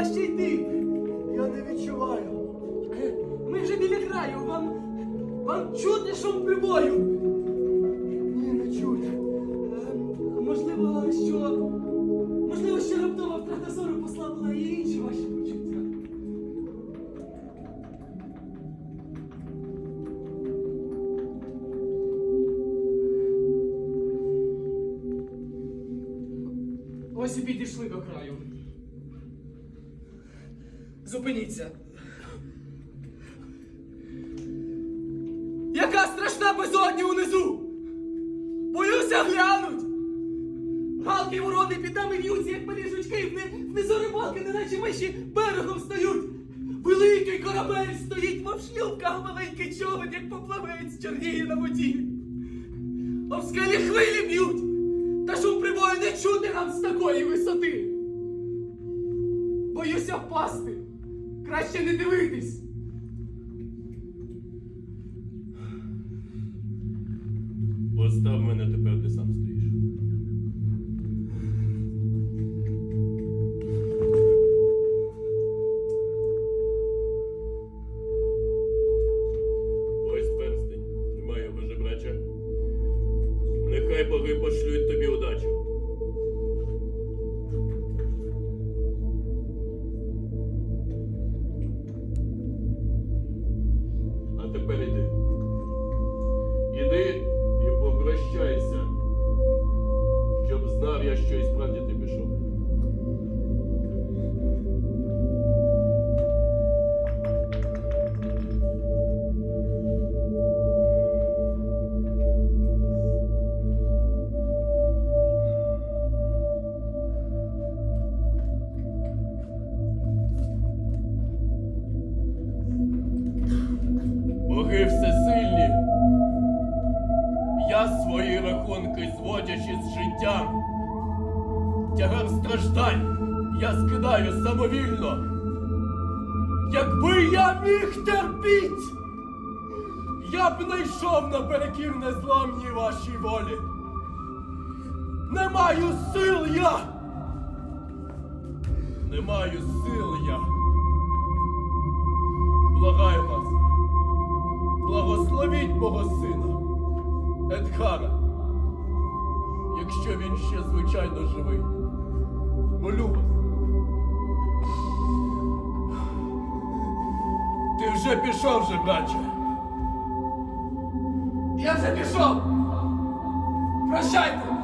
важче йти. Я не відчуваю. Ми вже біля краю. Вам вам чути шум прибою. Ні, не чуть. Е, можливо, що. Можливо, що раптова втрата зору послабила і інші ваші почуття. Ось і підійшли до краю. Зупиніться. Яка страшна безодня унизу! Боюся глянуть! Галки ворони під нами в'ються, як малі жучки, внизу рибалки, неначе миші берегом стають. Великий корабель стоїть, мов шлюпка, маленький човен, як поплавець, чорніє на воді. В скелі хвилі б'ють, та шум прибою не чути нам з такої висоти. Боюся впасти. Краще не дивитись. Постав мене тепер, ти сам стоїш. Ось перстень. Тримай його жебраче. Нехай боги пошлють тобі удачу. Щоб я, що і справді ти пішов. Боги всесильні. Я свої рахунки зводячи з життям. Тягар страждань я скидаю самовільно. Якби я міг терпіть, я б не йшов наперекір незламній вашій волі. Не маю сил я. Не маю сил я. Благаю вас. Благословіть мого сина, Едгара, якщо він ще звичайно живий. Молю вас. Ти вже пішов же, братче. Я вже пішов. Прощайте.